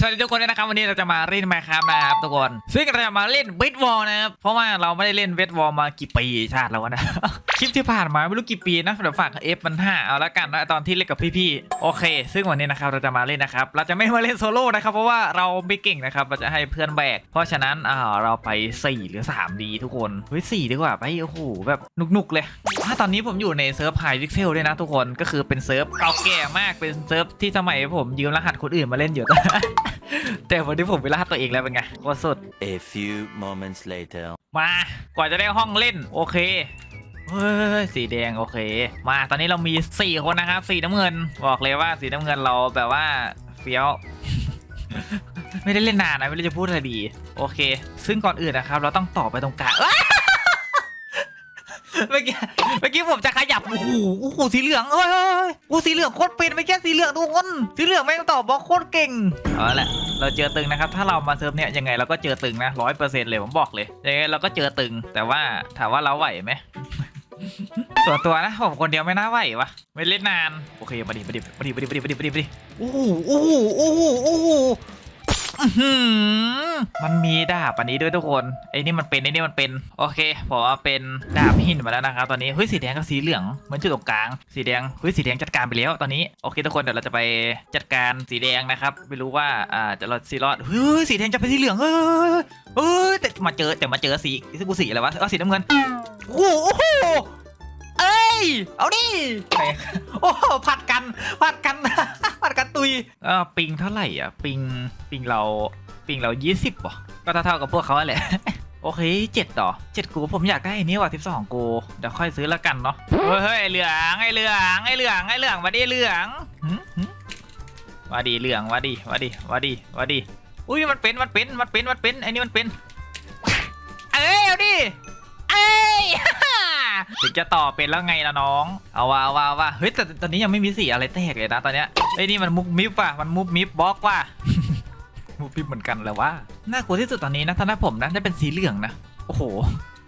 สวัสดีทุกคนด้วยนะครับวันนี้เราจะมาเล่นไมครับนะครับทุกคน ซึ่งเราจะมาเล่นเวทวอลนะครับเพราะว่าเราไม่ได้เล่นเวทวอลมากี่ปีชาติแล้วนะ คลิปที่ผ่านมาไม่รู้กี่ปีนะเดี๋ยวฝากเอฟมันห้าเอาละกันนะตอนที่เล่นกับพี่ๆโอเค ซึ่งวันนี้นะครับเราจะมาเล่นนะครับเราจะไม่มาเล่นโซโล่นะครับเพราะว่าเราไม่เก่งนะครับเราจะให้เพื่อนแบกเพราะฉะนั้นอ่าเราไป 4 หรือ 3 ดีทุกคนเฮ้ยสดีกว่าไปโอ้โหแบบนุกๆเลยอ่าตอนนี้ผมอยู่ในเซิร์ฟไฮพิกเซลด้วยนะทุกคนก็คือเป็นเซิร์ฟเก่าแก่มากเป็นเซิร์ฟที่สมัยผมยืมรหัสคนอื่นมาเล่นอยู่ แต่วันนี้ผมไปล่าตัวเองแล้วเป็นไงโคตรสุด A few moments later. มากว่าจะได้ห้องเล่น โอเคเฮ้ยสีแดงโอเค มาตอนนี้เรามี 4 คนนะครับสีน้ำเงิน บอกเลยว่าสีน้ำเงินเราแบบว่าเฟี้ยว ไม่ได้เล่นนานนะไม่รู้จะพูดอะไรดี โอเค ซึ่งก่อนอื่นนะครับ เราต้องต่อไปตรงกลาง เมื่อกี้เมื่อกี้ผมจะขยับโอ้โหโอ้โหสีเหลืองเอ้ยเอ้ยโอ้สีเหลืองโคตรเป็นไม่แค่สีเหลืองทุกคนสีเหลืองแม่งตอบบอกโคตรเก่งเอาละ เราเจอตึงนะครับ ถ้าเรามาเซิร์ฟเนี่ยยังไงเราก็เจอตึงนะร้อยเปอร์เซ็นต์เลยผมบอกเลยยังไงเราก็เจอตึง แต่ว่าถามว่าเราไหวไหมส่วนตัวนะผมคนเดียวไม่น่าไหววะไม่เล่นนานโอเคมาดิมาดิมาดิมาดิมาดิมาดิมาดิโอ้โหโอ้โหโอ้โหโอ้โห อื้อหือมันมีดาบอันนี้ด้วยทุกคนไอ้นี่มันเป็นไอ้นี่มันเป็นโอเคผมเอาเป็นดาบหินมาแล้วนะครับตอนนี้เฮ้ยสีแดงกับสีเหลืองเหมือนจุดตรงกลางสีแดงเฮ้ยสีแดงจัดการไปแล้วตอนนี้โอเคทุกคนเดี๋ยวเราจะไปจัดการสีแดงนะครับไม่รู้ว่าอ่าจะรอดสีรอดเฮ้ยสีแดงจะไปสีเหลืองเฮ้ยเฮ้ยแต่มาเจอแต่มาเจอสีซึ่งกูสีอะไรวะเอาสีน้ำเงินโอ้โหเอ้ยเอาดิโอ้โหผัดกันผัดกันผัดกัน ตุยเออปิงเท่าไหร่อะ ปิงปิงเราปิงเรายี่สิบป่ะก็เท่าๆกับพวกเขาแหละ โอเคเจ็ดต่อเจ็ดกูผมอยากได้อันนี้ว่ะสิบสองกูเดี๋ยวค่อยซื้อแล้วกันเนาะเฮ้ยเฮ้ยไอ้เหลืองไอ้เหลืองไอ้เหลืองไอ้เหลืองมาดิเหลืองมาดิเหลืองมาดิมาดิมาดิมาดิอุ้ยมันเป็นมันเป็นมันเป็นมันเป็นไอ้นี่มันเป็นเอ้ยเอาดิเอ้ย ถึงจะต่อเป็นแล้วไงล่ะน้อง เอาว่าเอาว่าเอาว่าเฮ้ยแต่ตอนนี้ยังไม่มีสีอะไรแตกเลยนะตอนเนี้ยไอ้ยนี่มันมุกมิฟว่ะมันมุกมิฟบล็อกว่ะ มุกมิฟเหมือนกันเลยว่าน่ากลัวที่สุดตอนนี้นะถ้าหน้าผมนะจะเป็นสีเหลืองนะโอ้โห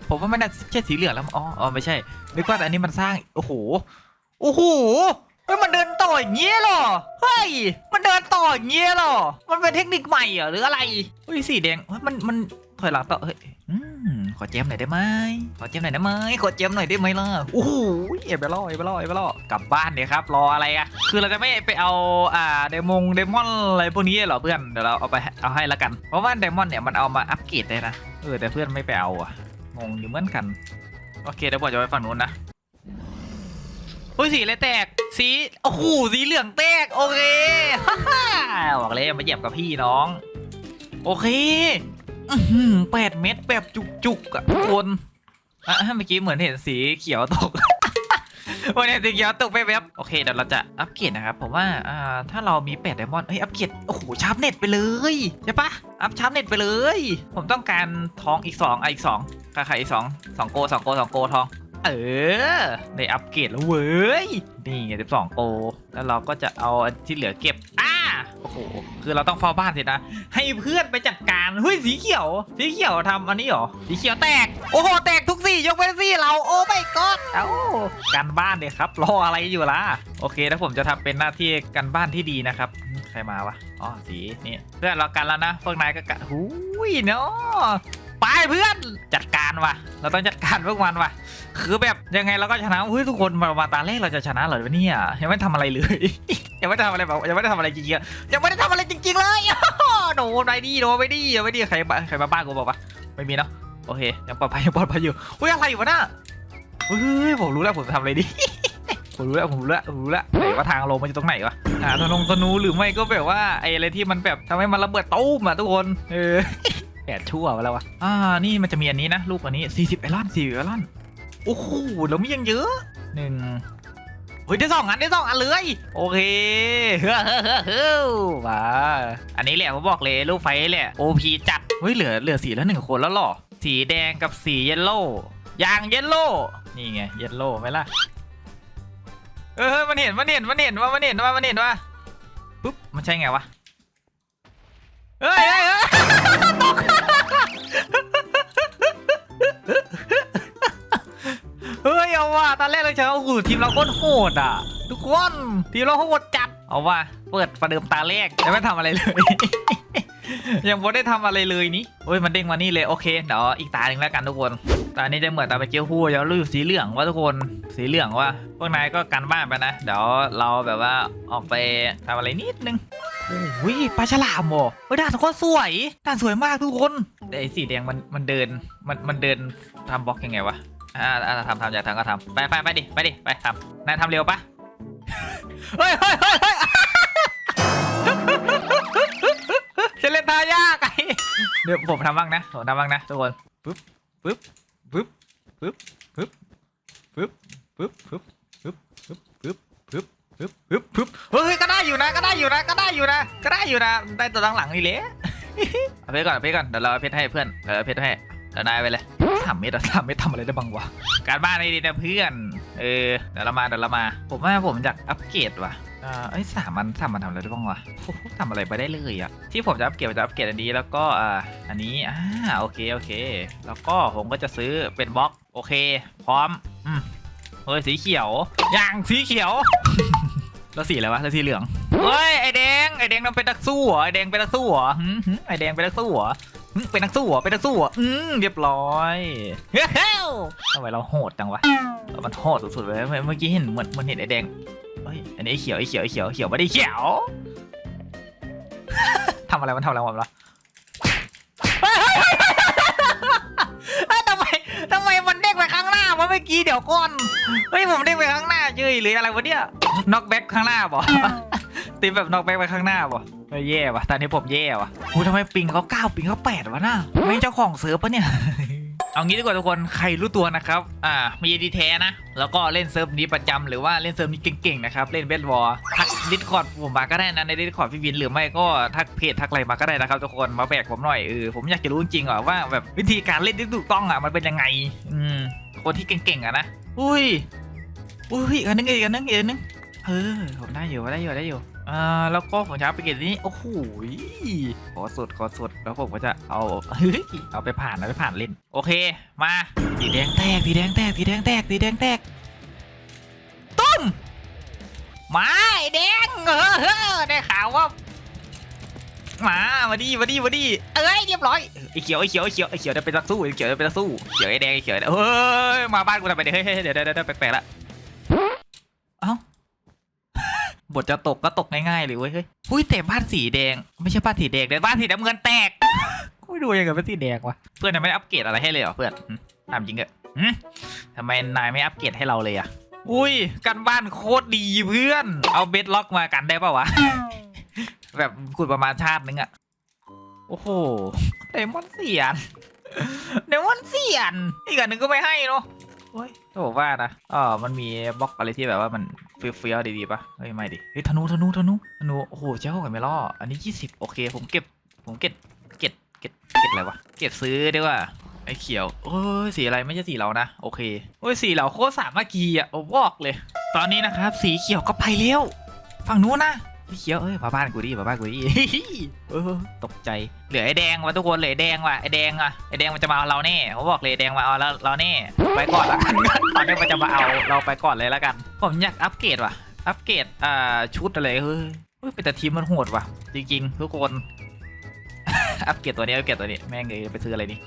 ผมว่าไม่น่าใช่สีเหลืองแล้วอ๋ออ๋อไม่ใช่นึกว่าแต่อันนี้มันสร้างโอ้โหโอ้โหเฮ้ยมันเดินต่ออย่างเงี้ยเหรอ เฮ้ย มันเดินต่ออย่างเงี้ยเหรอ มันเป็นเทคนิคใหม่เหรอหรืออะไรเฮ้ยสีแดงเฮ้ยมันมันถอยหลังต่อเฮ้ยอืม ขอเจมหน่อยได้ไหมขอเจมหน่อยได้ไหมขอเจมหน่อยได้ไหมล่ะโอ้โหเอไปล่อเอไปล่อเอไปล่อกลับบ้านเดี๋ยครับรออะไรอะคือเราจะไม่ไปเอาอ่าเดมงเดมอนอะไรพวกนี้เหรอเพื่อนเดี๋ยวเราเอาไปเอาให้ละกัน เพราะว่าเดมอนเนี่ยมันเอามาอัปเกรดได้นะเออแต่เพื่อนไม่ไปเอาอะงงอยู่เหมือนกันโอเคเดี๋ยวบอกจะไปฝั่งนู้นนะเฮ้ยสีอะไรแตกสีโอ้โหสีเหลืองแตกโอเคบอกเลยมาเหยียบกับพี่น้อง โอเค แปดเม็ดแบบจุกๆอะทุกคนอะเมื่อกี้เหมือนเห็นสีเขียวตกวันนี้สีเขียวตกไปแวบโอเคเดี๋ยวเราจะอัปเกรดนะครับผมว่าอ่าถ้าเรามีแปดไดมอนด์เฮ้ยอัปเกรดโอ้โหชาร์ปเน็ตไปเลยใช่ปะอัพชาร์ปเน็ตไปเลย ผมต้องการทองอีกสองอะอีกสองค่าขายอีกสองสองโกสองโกสองโกทองเออได้อัปเกรดแล้วเว้ย นี่ไงสิบสองโกแล้วเราก็จะเอาที่เหลือเก็บ โอ้โห คือเราต้องเฝ้าบ้านสินะ ให้เพื่อนไปจัดการ เฮ้ยสีเขียว สีเขียวทำอันนี้เหรอ สีเขียวแตก โอ้โห แตกทุกสียกเว้นสีเรา โอ้ไม่กอดเอ้าการบ้านเนี่ยครับ รออะไรอยู่ล่ะ โอเคแล้วผมจะทำเป็นหน้าที่การบ้านที่ดีนะครับ ใครมาวะ อ๋อ สีนี่เพื่อนเรากันแล้วนะ พวกนายก็กะหูยเนาะ เพื่อนจัดการว่ะ เราต้องจัดการพวกมันว่ะ คือแบบยังไงเราก็ชนะเฮ้ยทุกคนมามาตาแรกเราจะชนะเหรอวะเนี่ยยังไม่ทำอะไรเลย ยังไม่ได้ทำอะไรแบบยังไม่ได้ทำอะไรจริงๆยังไม่ได้ทำอะไรจริง ๆ เลยโดนไปดิโดนไปดิโดนไปดิใครใครมาบ้านกูบอกปะไม่มีเนาะโอเคยังปลอดภัยยังปลอดภัยอยู่อุ้ยอะไรวะน่ะเฮ้ยผมรู้แล้วผมจะทำอะไรดีผมรู้แล้วผมรู้แล้วผมรู้แล้วไหนว่าทางลงมันจะตรงไหนวะหาธนงธนูหรือไม่ก็แบบว่าไอ้อะไรที่มันแบบทำให้มันระเบิดตู้มอะทุกคนเออ แปดชั่วมาแล้ววะอ่า นี่มันจะมีอันนี้นะ ลูกอันนี้ 40ไอรอน40ไอรอน โอ้โหแล้วมียังเยอะหนึ่งเฮ้ยได้สองอันได้สองอันเลย โอเคเฮ้เฮ้เฮ้อเฮ้อมาอันนี้แหละผมบอกเลยลูกไฟแหละโอพีจัด เฮ้ยเหลือเหลือสีแล้วหนึ่งคนแล้วหรอ สีแดงกับสีเยลโล่ยางเยลโล่ นี่ไงเยลโล่ไหมล่ะ เออมันเห็นมันเห็นมันเห็นว่ามันเห็นว่ามันเห็นว่าปุ๊บ มันใช่ไงวะ เฮ้ยเฮ้ย เฮ้ยเอาว่ะตอนแรกเลยเชียวโอ้โหทีมเราโคตรโหดอะ ทุกคนทีมเราโหดจัดเอาว่าเปิดประเดิมตาแรกยังไม่ทำอะไรเลย ยังไม่ได้ทำอะไรเลยนี่โอ้ยมันเด้งมานี่เลยโอเคเดี๋ยวอีกตาหนึ่งแล้วกันทุกคนตานี้จะเหมือนตาไปเกี้ยวคู่เดี๋ยวรู้อยู่สีเหลืองว่าทุกคนสีเหลืองว่าพวกนายก็กันบ้านไปนะเดี๋ยวเราแบบว่าออกไปทำอะไรนิดนึงโอ้ยปลาฉลามโอ้ยด่านก็สวยด่านสวยมากทุกคนแต่ไอ้สีแดงมันมันเดินมันมันเดินทำบล็อกยังไงวะ อ่าอ่าทำทำอยากทำก็ทำไปไปไปดิไปดิไปทำนายทำเร็วปะเฮ้ยเฮ้ยเฮ้ยเฮ้ยจะเล่นท่ายากไอ้เดี๋ยวผมทำบ้างนะผมทำบ้างนะทุกคนปึ๊บปึ๊บปึ๊บปึ๊บปึ๊บปึ๊บปึ๊บปึ๊บปึ๊บปึ๊บปึ๊บปึ๊บปึ๊บปึ๊บปึ๊บเฮ้ยก็ได้อยู่นะก็ได้อยู่นะก็ได้อยู่นะก็ได้อยู่นะได้ตัวหลังๆนี่แหละเอาเพชรก่อนเอาเพชรก่อนเดี๋ยวเราเอาเพชรให้เพื่อนเดี๋ยวเอาเพชรให้ เดี๋ยวนายไปเลยสามเม็ดอะสามเม็ดทำอะไรได้บ้างวะ การบ้านให้ดีนะเพื่อน เออ เดี๋ยวเรามาเดี๋ยวเรามา ผมว่าผมอยากอัปเกรดว่ะเอ่อเอ้ยสามมันสามมันทำอะไรได้บ้างวะโอ้โหทำอะไรไปได้เลยอะที่ผมจะอัปเกรดผมจะอัปเกรดอันนี้แล้วก็อ่าอันนี้อ่าโอเคโอเค แล้วก็ผมก็จะซื้อเป็นบล็อกโอเค พร้อมอืมเฮ้ยสีเขียวอย่างสีเขียว แล้วสีอะไรวะแล้วสีเหลืองเฮ้ยไอแดงไอแดงมันเป็นนักสู้เหรอไอแดงเป็นนักสู้เหรอหืมหืมไอแดงเป็นนักสู้เหรอหืม เป็นนักสู้เหรอเป็นนักสู้เหรออืมเรียบร้อยเฮ้ยทำไมเราโหดจังวะมันโหดสุดๆเลยเมื่อกี้เห็นเหมือนเหมันเห็นไอแดงเฮ้ยอันนี้เขียวไอ้เขียวไอ้เขียวเขียวไม่ได้เขียวทำอะไรมันทำอะไรวะเฮ้ยเฮ้ยเฮ้ยเฮ้ยทำไมทำไมมันเด้งไปข้างหน้าวะเมื่อกี้เดี๋ยวก่อนเฮ้ยผมเด้งไปข้างหน้าเฉยหรืออะไรวะเนี่ยน็อกแบ็กข้างหน้าบ่ ตีแบบนอกแบ็กไปข้างหน้าบ่เฮ้ยแย่ว่ะตอนนี้ผมแย่ว่ะหูทำไมปิงเขาเก้าปิงเขาแปดวะน่ะไม่เจ้าของเซิร์ฟปะเนี่ย เอางี้ดีกว่าทุกคนใครรู้ตัวนะครับ อ่ามีดีแท้นะ แล้วก็เล่นเซิร์ฟนี้ประจำหรือว่าเล่นเซิร์ฟนี้เก่งๆนะครับ เล่นเบสบอลทักดิสคอร์ดผมมาก็ได้นะในดิสคอร์ดพี่วินหรือไม่ก็ทักเพจทักอะไรมาก็ได้นะครับทุกคนมาแบกผมหน่อยเออผมอยากจะรู้จริงๆอะว่าแบบวิธีการเล่นที่ถูกต้องอะมันเป็นยังไง อืมคนที่เก่งๆอะนะ อุ้ยอุ้ยอันนึงอีกอันนึงอีกอันนึงเออผมได้อยู่ได้อยู่ได้อยู่ อ่าแล้วก็ผมจะเอาไปเก็บนี้โอ้โหขอสุดขอสุดแล้วผมก็จะเอาเฮ้ยเอาไปผ่านเอาไปผ่านเล่น โอเคมาสีแดงแตกสีแดงแตกสีแดงแตกสีแดงแตกตุ้มมาไอแดงเออเอได้ข่าวว่ามามาดีมาดีมาดีเอ้ยเรียบร้อยไอเขียวไอเขียวไอเขียวไอเขียวจะเป็นนักสู้ไอเขียวจะเป็นนักสู้เขียวไอแดงไอเขียวเฮ้ยมาบ้านกูทำไมเนี่ยเฮ้ยเฮ้ยเดี๋ยวเดี๋ยวเดี๋ยวแปลกๆละ เอ้า บทจะตกก็ตกง่ายๆเลยเว้ยเฮ้ยอุ้ยแต่บ้านสีแดง ไม่ใช่บ้านสีแดงแต่บ้านสีน้ำเงินแตกกูไม่ดูยังไงเป็นสีแดงวะเพื่อนยังไม่ได้อัปเกรดอะไรให้เลยเหรอเพื่อนถามจริงเหรอะทำไมนายไม่อัปเกรดให้เราเลยอะอุ้ยกันบ้านโคตรดีเพื่อน เอาเบสล็อกมากันได้ปะวะ แบบขุดประมาณชาตินึงอะโอ้โหเดมอนเสียนเดมอนเสียนอีกอันหนึ่งก็ไม่ให้เนาะโอ้ยถ้าบอกว่านะอ๋อมันมีบล็อกอะไรที่แบบว่ามัน เฟี้ยวๆดีๆปะเฮ้ยไม่ดิเฮ้ยธนูธนูธนูธนูโอ้โหเจ้ากันไม่ล่ออันนี้ 20 โอเค ผมเก็บผมเก็บเก็บเก็บเก็บอะไรวะเก็บซื้อดีกว่าไอ้เขียวโอ้ยสีอะไรไม่ใช่สีเรานะโอเคโอ้ยสีเราโคตรสามัคคีอะโอ้บอกเลย ตอนนี้นะครับสีเขียวก็ไปเร็วฝั่งนู้นนะ เขียวเอ้ยมาบ้านกูดิมาบ้านกูดิเออตกใจเหลือไอ้แดงวะทุกคนเหลือไอ้แดงว่ะไอ้แดงอะไอ้แดงมันจะมาเอาเราแน่ผมบอกเลยไอ้แดงมาเอาเราเราแน่ไปก่อนละกันตอนนี้มันจะมาเอาเราไปก่อนเลยละกัน ผมอยากอัปเกรดว่ะอัปเกรดอ่าชุดอะไรเฮ้ยเฮ้ยเป็นแต่ทีมมันโหดว่ะ จริงๆทุกคนอัปเกรดตัวนี้อัปเกรดตัวนี้แม่งเลยไปซื้ออะไรนี่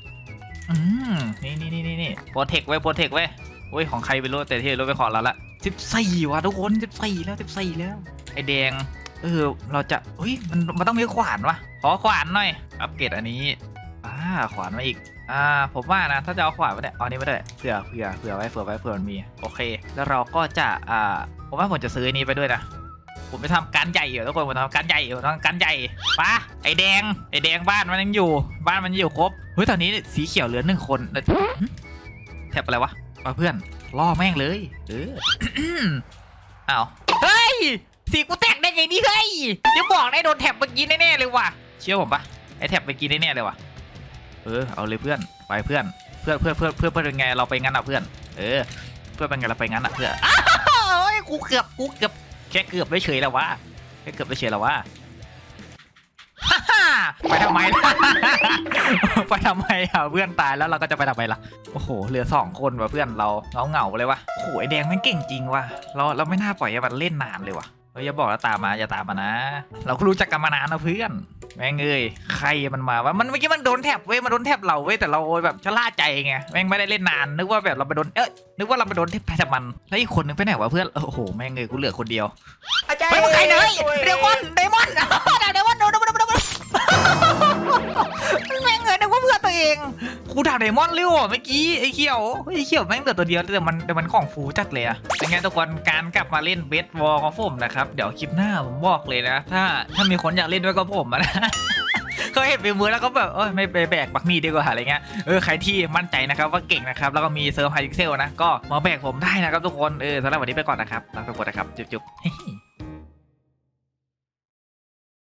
อืมนี่นี่นี่นี่นี่โปรเทคไว้โปรเทคไว้โอ้ยของใครไปรู้แต่ที่รู้ไปขอเราละสิบสี่ว่ะทุกคนสิบสี่แล้วสิบสี่แล้วไอแดง เออเราจะเฮ้ยมันมันต้องมีขวานวะขอขวานหน่อย อัปเกรดอันนี้อ่าขวานมาอีกอ่าผมว่านะถ้าจะเอาขวานมาเนี่ยเอานี้ไม่ได้เผื่อเผื่อเผื่อไว้เผื่อไว้เผื่อมันมีโอเค แล้วเราก็จะอ่าผมว่าผมจะซื้ออันนี้ไปด้วยนะผมไปทำการใหญ่อยู่ทุกคนผมทำการใหญ่อยู่ทำการใหญ่ปะไอแดงไอแดงบ้านมันยังอยู่ บ้านมันยังอยู่ครบเฮ้ยตอนนี้สีเขียวเหลือหนึ่งคนเอ้ยหึแท็บอะไรวะมาเพื่อนล่อแม่งเลยเอออ้าวเฮ้ยสีกูแตกได้ไงนี่เฮ้ยจะบอกได้โดนแท็บเมื่อกี้แน่ๆเลยว่ะ เชื่อผมปะไอแท็บเมื่อกี้แน่ๆเลยว่ะ เออเอาเลยเพื่อนไปเพื่อนเพื่อนเพื่อนเพื่อนเพื่อนเพื่อนเป็นไงเราไปงั้นอะเพื่อน เออ เพื่อนเป็นไงเราไปงั้นอะเพื่อนอ้าวเฮ้ยกูเกือบกูเกือบแค่เกือบไม่เฉยแล้ววะแค่เกือบไม่เฉยแล้ววะฮ่าฮ่าไปทำไมล่ะไปทำไมอะเพื่อนตายแล้วเราก็จะไปทำไมล่ะโอ้โหเหลือสองคนว่ะเพื่อนเราเราเหงาเลยวะโอ้โหไอแดงมันเก่งจริงว่ะเราเราไม่น่าปล่อยให้มันเล่นนานเลยว่ะ เฮ้ยอย่าบอกแล้วตามมาอย่าตามมานะ เราก็รู้จักกันมานานนะเพื่อน แม่งเอ้ยใครมันมาวะมันเมื่อกี้มันโดนแท็บเว้ยมันโดนแท็บเราเว้ยแต่เราแบบชะล่าใจไงแม่งไม่ได้เล่นนานนึกว่าแบบเราไปโดนเอ้ยนึกว่าเราไปโดนแท็บมันแล้วอีกคนนึงไปไหนวะเพื่อนโอ้โหแม่งเอ้ยกูเหลือคนเดียวอาจารย์เฮ้ยมึงใครเนี่ยเฮ้ยเดมอนเดมอนเดมอนโดนโดนโดนโดนแม่งเอ้ยนึกว่าเพื่อนตัว เองกูด่าเดมอนเลยว่ะเมื่อกี้ไอ้เขียวไอ้เขียวแม่งเหลือตัวเดียวแต่มันแต่มันของฟูจัดเลยอะเป็นไงทุกคนการกลับมาเล่นเบสบอลของผมนะครับเดี๋ยวคลิปหน้าผมบอกเลยนะ ถ้าถ้ามีคนอยากเล่นด้วยก็ผมอะนะก็เห็นไปมือแล้วก็แบบเออไม่ไปแบกบักมีดีกว่าอะไรเงี้ยเออใครที่มั่นใจนะครับว่าเก่งนะครับแล้วก็มีเซิร์ฟไฮพิกเซลนะก็มาแบกผมได้นะครับทุกคนเออสำหรับวันนี้ไปก่อนนะครับลาไปก่อนนะครับจุ๊บๆ